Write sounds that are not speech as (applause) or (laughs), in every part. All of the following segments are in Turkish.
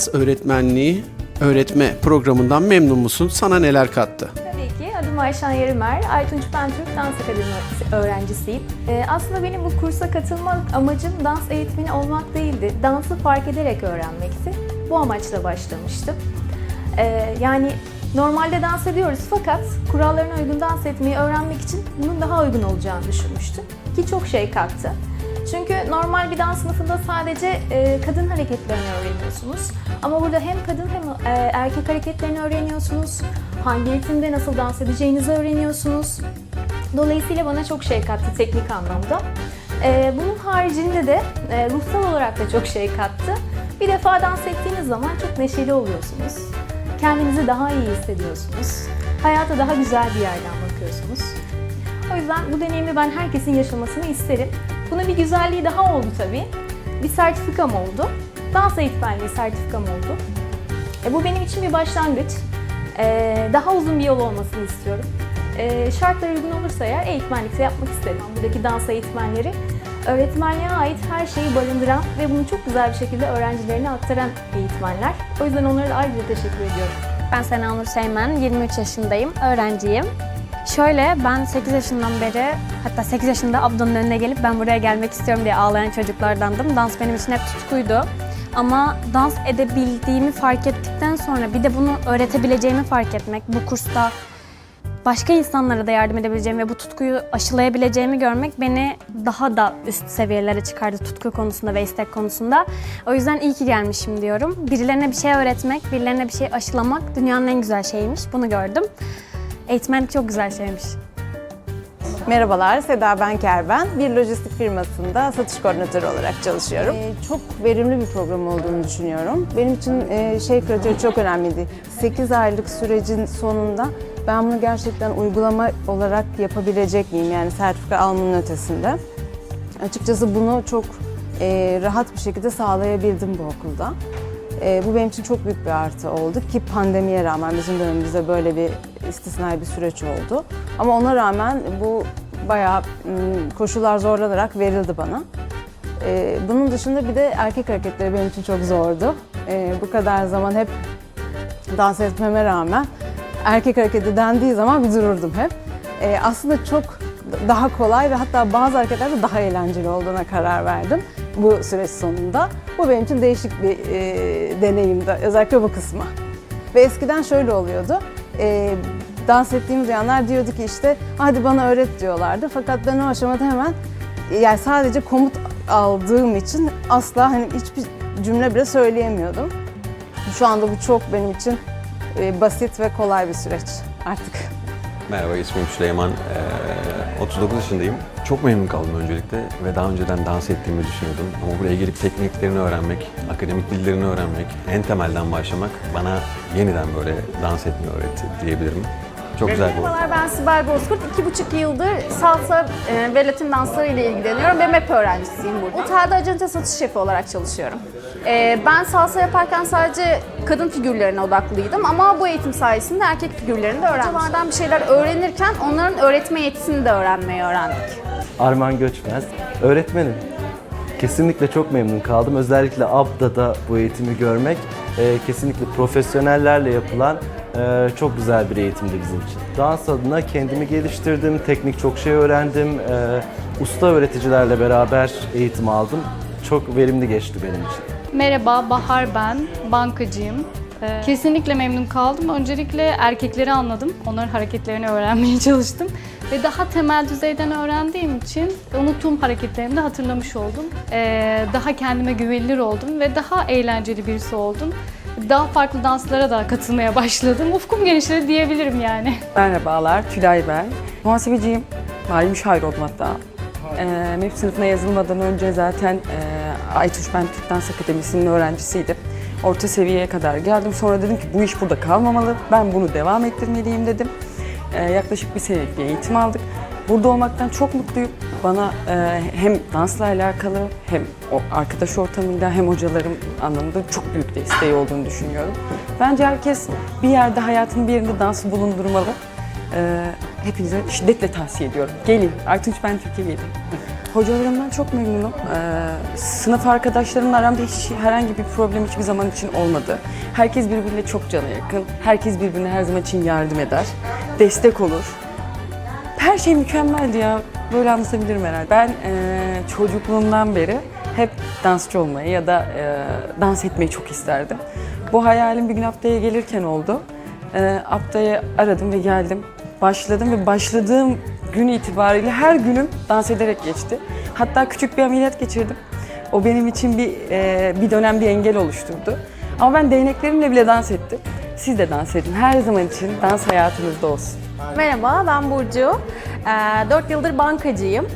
dans öğretmenliği öğretme programından memnun musun? Sana neler kattı? Tabii ki. Adım Ayşen Yerimer. Aytunç Ben Türk Dans Akademisi öğrencisiyim. Ee, aslında benim bu kursa katılmak amacım dans eğitmeni olmak değildi. Dansı fark ederek öğrenmekti. Bu amaçla başlamıştım. Ee, yani normalde dans ediyoruz fakat kurallarına uygun dans etmeyi öğrenmek için bunun daha uygun olacağını düşünmüştüm. Ki çok şey kattı. Çünkü normal bir dans sınıfında sadece e, kadın hareketlerini öğreniyorsunuz. Ama burada hem kadın hem e, erkek hareketlerini öğreniyorsunuz. Hangi ritimde nasıl dans edeceğinizi öğreniyorsunuz. Dolayısıyla bana çok şey kattı teknik anlamda. E, bunun haricinde de e, ruhsal olarak da çok şey kattı. Bir defa dans ettiğiniz zaman çok neşeli oluyorsunuz. Kendinizi daha iyi hissediyorsunuz. Hayata daha güzel bir yerden bakıyorsunuz. O yüzden bu deneyimi ben herkesin yaşamasını isterim. Bunun bir güzelliği daha oldu tabii. Bir sertifikam oldu. Dans eğitmenliği sertifikam oldu. E, bu benim için bir başlangıç. E, daha uzun bir yol olmasını istiyorum. E, şartlar uygun olursa eğer eğitmenlikte yapmak isterim. Buradaki dans eğitmenleri öğretmenliğe ait her şeyi barındıran ve bunu çok güzel bir şekilde öğrencilerine aktaran eğitmenler. O yüzden onlara da ayrıca teşekkür ediyorum. Ben Sena Nur Seymen, 23 yaşındayım, öğrenciyim. Şöyle, ben 8 yaşından beri, hatta 8 yaşında ablanın önüne gelip ben buraya gelmek istiyorum diye ağlayan çocuklardandım. Dans benim için hep tutkuydu. Ama dans edebildiğimi fark ettikten sonra bir de bunu öğretebileceğimi fark etmek, bu kursta başka insanlara da yardım edebileceğimi ve bu tutkuyu aşılayabileceğimi görmek beni daha da üst seviyelere çıkardı tutku konusunda ve istek konusunda. O yüzden iyi ki gelmişim diyorum. Birilerine bir şey öğretmek, birilerine bir şey aşılamak dünyanın en güzel şeyiymiş. Bunu gördüm. Eğitmenlik çok güzel şeymiş. Merhabalar, Seda Benker ben. Bir lojistik firmasında satış koordinatörü olarak çalışıyorum. Ee, çok verimli bir program olduğunu düşünüyorum. Benim için e, şey kriteri çok önemliydi. 8 aylık sürecin sonunda ben bunu gerçekten uygulama olarak yapabilecek miyim? Yani sertifika almanın ötesinde. Açıkçası bunu çok e, rahat bir şekilde sağlayabildim bu okulda. E, bu benim için çok büyük bir artı oldu ki pandemiye rağmen bizim dönemimizde böyle bir istisnai bir süreç oldu. Ama ona rağmen bu bayağı m, koşullar zorlanarak verildi bana. E, bunun dışında bir de erkek hareketleri benim için çok zordu. E, bu kadar zaman hep dans etmeme rağmen erkek hareketi dendiği zaman bir dururdum hep. E, aslında çok daha kolay ve hatta bazı hareketlerde daha eğlenceli olduğuna karar verdim bu süreç sonunda. Bu benim için değişik bir e, deneyimdi, özellikle bu kısmı. Ve eskiden şöyle oluyordu, e, dans ettiğimiz yanlar diyordu ki işte hadi bana öğret diyorlardı. Fakat ben o aşamada hemen yani sadece komut aldığım için asla hani hiçbir cümle bile söyleyemiyordum. Şu anda bu çok benim için e, basit ve kolay bir süreç artık. Merhaba ismim Süleyman. Ee, 39 yaşındayım. Çok memnun kaldım öncelikle ve daha önceden dans ettiğimi düşünüyordum. Ama buraya gelip tekniklerini öğrenmek, akademik dillerini öğrenmek, en temelden başlamak bana yeniden böyle dans etmeyi öğretti diyebilirim. Çok güzel bir. Merhabalar ben Sibel Bozkurt. İki buçuk yıldır salsa e, ve latin dansları ile ilgileniyorum ve MEP öğrencisiyim burada. Otelde acente satış şefi olarak çalışıyorum. E, ben salsa yaparken sadece kadın figürlerine odaklıydım ama bu eğitim sayesinde erkek figürlerini de öğrendim. Hocalardan bir şeyler öğrenirken onların öğretme yetisini de öğrenmeyi öğrendik. Arman Göçmez. Öğretmenim. Kesinlikle çok memnun kaldım. Özellikle ABDA'da bu eğitimi görmek e, kesinlikle profesyonellerle yapılan e, çok güzel bir eğitimdi bizim için. Dans adına kendimi geliştirdim, teknik çok şey öğrendim. E, usta öğreticilerle beraber eğitim aldım. Çok verimli geçti benim için. Merhaba, Bahar ben. Bankacıyım. Ee, Kesinlikle memnun kaldım. Öncelikle erkekleri anladım. Onların hareketlerini öğrenmeye (laughs) çalıştım. Ve daha temel düzeyden öğrendiğim için unuttuğum hareketlerimi de hatırlamış oldum. Ee, Daha kendime güvenilir oldum ve daha eğlenceli birisi oldum. Daha farklı danslara da katılmaya başladım. Ufkum genişledi diyebilirim yani. Merhabalar, Tülay ben. Muhasebeciyim. Mali müşavir oldum hatta. Ee, MEP sınıfına yazılmadan önce zaten e, Aytuş Ben Türk Dans Akademisi'nin öğrencisiydim. Orta seviyeye kadar geldim. Sonra dedim ki bu iş burada kalmamalı. Ben bunu devam ettirmeliyim dedim. Ee, yaklaşık bir senelik bir eğitim aldık. Burada olmaktan çok mutluyum. Bana e, hem dansla alakalı hem o arkadaş ortamıyla hem hocalarım anlamında çok büyük desteği olduğunu düşünüyorum. Bence herkes bir yerde hayatının bir yerinde dansı bulundurmalı. Ee, hepinize şiddetle tavsiye ediyorum. Gelin, Aytunç ben Türkiye gelin. Hocalarımdan çok memnunum. Ee, sınıf arkadaşlarımla aramda hiç herhangi bir problem hiçbir zaman için olmadı. Herkes birbirine çok cana yakın. Herkes birbirine her zaman için yardım eder. Destek olur. Her şey mükemmeldi ya. Böyle anlatabilirim herhalde. Ben e, çocukluğumdan beri hep dansçı olmayı ya da e, dans etmeyi çok isterdim. Bu hayalim bir gün Apta'ya gelirken oldu. E, Apta'ya aradım ve geldim. Başladım ve başladığım gün itibariyle her günüm dans ederek geçti. Hatta küçük bir ameliyat geçirdim. O benim için bir e, bir dönem bir engel oluşturdu. Ama ben değneklerimle bile dans ettim. Siz de dans edin. Her zaman için dans hayatınızda olsun. Merhaba, ben Burcu. 4 yıldır bankacıyım.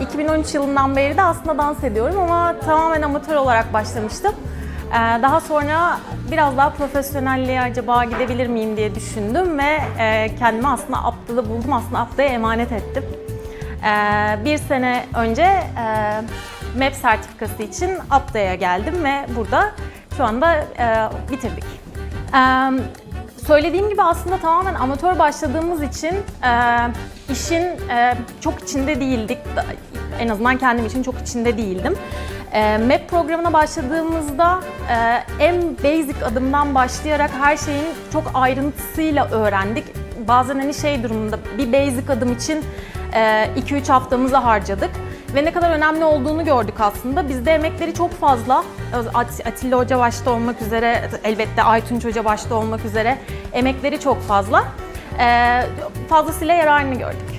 2013 yılından beri de aslında dans ediyorum ama tamamen amatör olarak başlamıştım. Ee, Daha sonra biraz daha profesyonelliğe acaba gidebilir miyim diye düşündüm ve e, kendimi aslında Apta'da buldum. Aslında Apta'ya emanet ettim. Ee, Bir sene önce e, MEP sertifikası için Apta'ya geldim ve burada şu anda e, bitirdik. Ee, Söylediğim gibi aslında tamamen amatör başladığımız için e, işin e, çok içinde değildik. En azından kendim için çok içinde değildim. E, MEP programına başladığımızda e, en basic adımdan başlayarak her şeyin çok ayrıntısıyla öğrendik. Bazen hani şey durumunda bir basic adım için 2-3 haftamızı harcadık ve ne kadar önemli olduğunu gördük aslında. Bizde emekleri çok fazla. At- Atilla Hoca başta olmak üzere, elbette Aytunç Hoca başta olmak üzere emekleri çok fazla. Ee, fazlasıyla yararını gördük.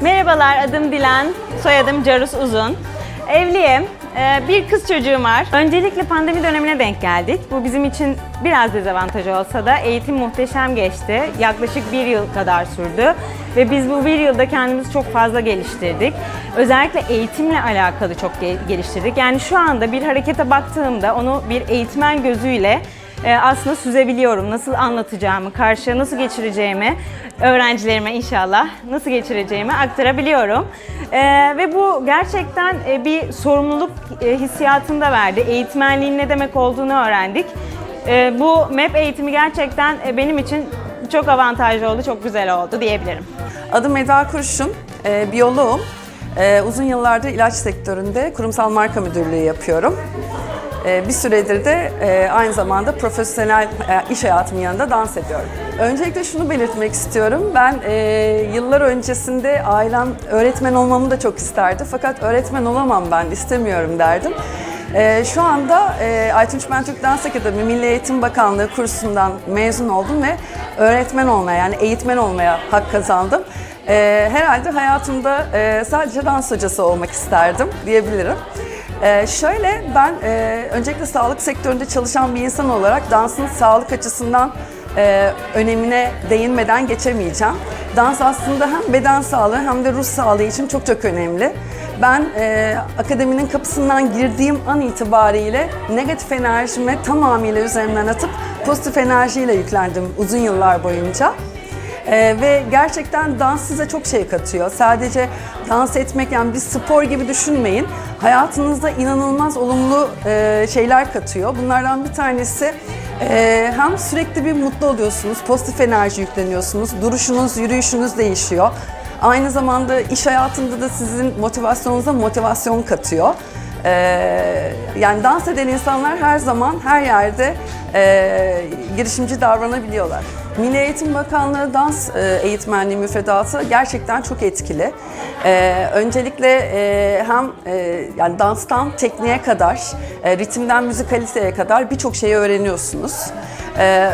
Merhabalar, adım Dilan, soyadım Carus Uzun. Evliyim, ee, bir kız çocuğum var. Öncelikle pandemi dönemine denk geldik. Bu bizim için biraz dezavantaj olsa da eğitim muhteşem geçti. Yaklaşık bir yıl kadar sürdü. Ve biz bu bir yılda kendimizi çok fazla geliştirdik. Özellikle eğitimle alakalı çok ge- geliştirdik. Yani şu anda bir harekete baktığımda onu bir eğitmen gözüyle aslında süzebiliyorum. Nasıl anlatacağımı, karşıya nasıl geçireceğimi, öğrencilerime inşallah nasıl geçireceğimi aktarabiliyorum. E, ve bu gerçekten e, bir sorumluluk e, hissiyatını da verdi. Eğitmenliğin ne demek olduğunu öğrendik. E, bu MEP eğitimi gerçekten e, benim için çok avantajlı oldu, çok güzel oldu diyebilirim. Adım Eda Kurşun, biyoloğum. Uzun yıllardır ilaç sektöründe kurumsal marka müdürlüğü yapıyorum. E, bir süredir de e, aynı zamanda profesyonel e, iş hayatımın yanında dans ediyorum. Öncelikle şunu belirtmek istiyorum. Ben e, yıllar öncesinde ailem öğretmen olmamı da çok isterdi. Fakat öğretmen olamam ben, istemiyorum derdim. Şu anda e, Aytunç Ben Türk Dans Akademi Milli Eğitim Bakanlığı kursundan mezun oldum ve öğretmen olmaya yani eğitmen olmaya hak kazandım. Herhalde hayatımda sadece dans hocası olmak isterdim diyebilirim. Ee, şöyle ben e, öncelikle sağlık sektöründe çalışan bir insan olarak dansın sağlık açısından e, önemine değinmeden geçemeyeceğim. Dans aslında hem beden sağlığı hem de ruh sağlığı için çok çok önemli. Ben e, akademinin kapısından girdiğim an itibariyle negatif enerjimi tamamıyla üzerimden atıp pozitif enerjiyle yüklendim uzun yıllar boyunca. Ee, ve gerçekten dans size çok şey katıyor. Sadece dans etmek yani bir spor gibi düşünmeyin. Hayatınızda inanılmaz olumlu e, şeyler katıyor. Bunlardan bir tanesi e, hem sürekli bir mutlu oluyorsunuz, pozitif enerji yükleniyorsunuz, duruşunuz, yürüyüşünüz değişiyor. Aynı zamanda iş hayatında da sizin motivasyonunuza motivasyon katıyor. Ee, yani dans eden insanlar her zaman her yerde e, girişimci davranabiliyorlar. Milli Eğitim Bakanlığı dans e, eğitmenliği müfredatı gerçekten çok etkili. Ee, öncelikle e, hem e, yani danstan tekniğe kadar, e, ritimden müzikaliteye kadar birçok şeyi öğreniyorsunuz.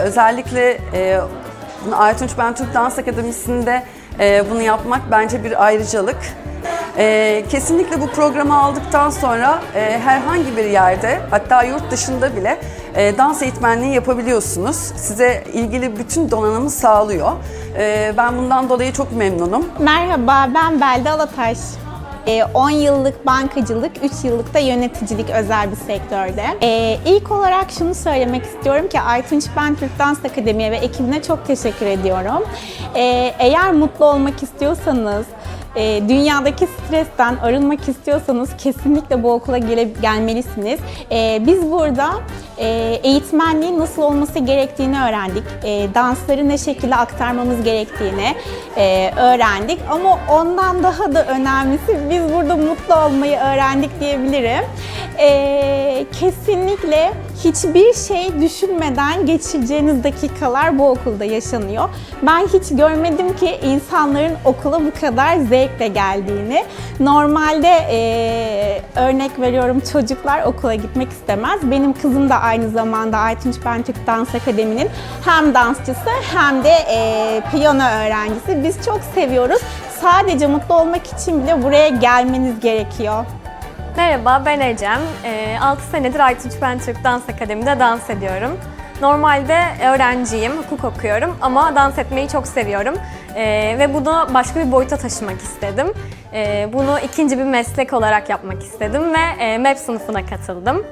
Özellikle e, Ben Türk Dans Akademisi'nde e, bunu yapmak bence bir ayrıcalık. Ee, kesinlikle bu programı aldıktan sonra e, herhangi bir yerde hatta yurt dışında bile e, dans eğitmenliği yapabiliyorsunuz. Size ilgili bütün donanımı sağlıyor. Ee, ben bundan dolayı çok memnunum. Merhaba, ben Belde Alataş. Ee, 10 yıllık bankacılık, 3 yıllık da yöneticilik özel bir sektörde. Ee, ilk olarak şunu söylemek istiyorum ki Aytunç Ben Türk Dans Akademi'ye ve ekibine çok teşekkür ediyorum. Ee, eğer mutlu olmak istiyorsanız, e, dünyadaki stresten arınmak istiyorsanız kesinlikle bu okula gele, gelmelisiniz. E, biz burada e, eğitmenliğin nasıl olması gerektiğini öğrendik. E, dansları ne şekilde aktarmamız gerektiğini e, öğrendik. Ama ondan daha da önemlisi biz burada mutlu olmayı öğrendik diyebilirim. E, kesinlikle hiçbir şey düşünmeden geçireceğiniz dakikalar bu okulda yaşanıyor. Ben hiç görmedim ki insanların okula bu kadar zevkle geldiğini. Normalde e, örnek veriyorum çocuklar okula gitmek istemez. Benim kızım da aynı zamanda Aytunç Bentürk Dans Akademi'nin hem dansçısı hem de e, piyano öğrencisi. Biz çok seviyoruz. Sadece mutlu olmak için bile buraya gelmeniz gerekiyor. Merhaba ben Ecem. 6 senedir Aytunç Ben Türk Dans Akademi'de dans ediyorum. Normalde öğrenciyim, hukuk okuyorum ama dans etmeyi çok seviyorum. Ee, ve bunu başka bir boyuta taşımak istedim. Ee, bunu ikinci bir meslek olarak yapmak istedim ve e, MEP sınıfına katıldım.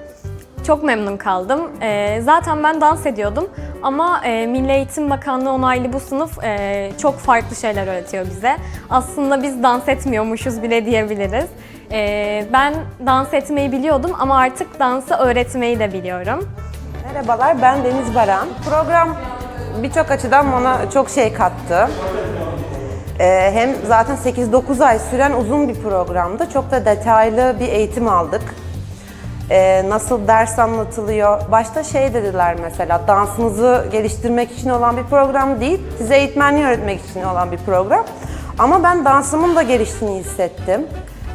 Çok memnun kaldım. Ee, zaten ben dans ediyordum ama e, Milli Eğitim Bakanlığı onaylı bu sınıf e, çok farklı şeyler öğretiyor bize. Aslında biz dans etmiyormuşuz bile diyebiliriz. Ee, ben dans etmeyi biliyordum ama artık dansı öğretmeyi de biliyorum. Merhabalar, ben Deniz Baran. Program birçok açıdan bana çok şey kattı. Ee, hem zaten 8-9 ay süren uzun bir programdı. Çok da detaylı bir eğitim aldık. Ee, nasıl ders anlatılıyor. Başta şey dediler mesela, dansınızı geliştirmek için olan bir program değil, size eğitmenliği öğretmek için olan bir program. Ama ben dansımın da geliştiğini hissettim.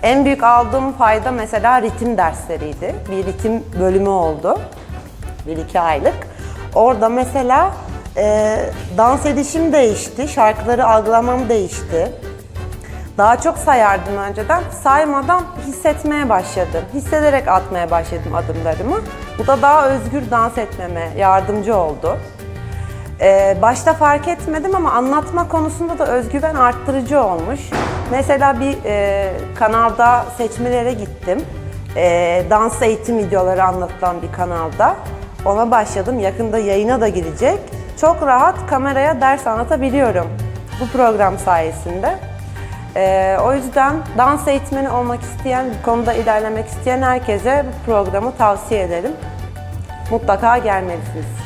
En büyük aldığım fayda mesela ritim dersleriydi. Bir ritim bölümü oldu. Bir iki aylık. Orada mesela e, dans edişim değişti, şarkıları algılamam değişti. Daha çok sayardım önceden, saymadan hissetmeye başladım. Hissederek atmaya başladım adımlarımı. Bu da daha özgür dans etmeme yardımcı oldu. Ee, başta fark etmedim ama anlatma konusunda da özgüven arttırıcı olmuş. Mesela bir e, kanalda seçmelere gittim. E, dans eğitim videoları anlatılan bir kanalda. Ona başladım. Yakında yayına da girecek. Çok rahat kameraya ders anlatabiliyorum bu program sayesinde. E, o yüzden dans eğitmeni olmak isteyen, bu konuda ilerlemek isteyen herkese bu programı tavsiye ederim. Mutlaka gelmelisiniz.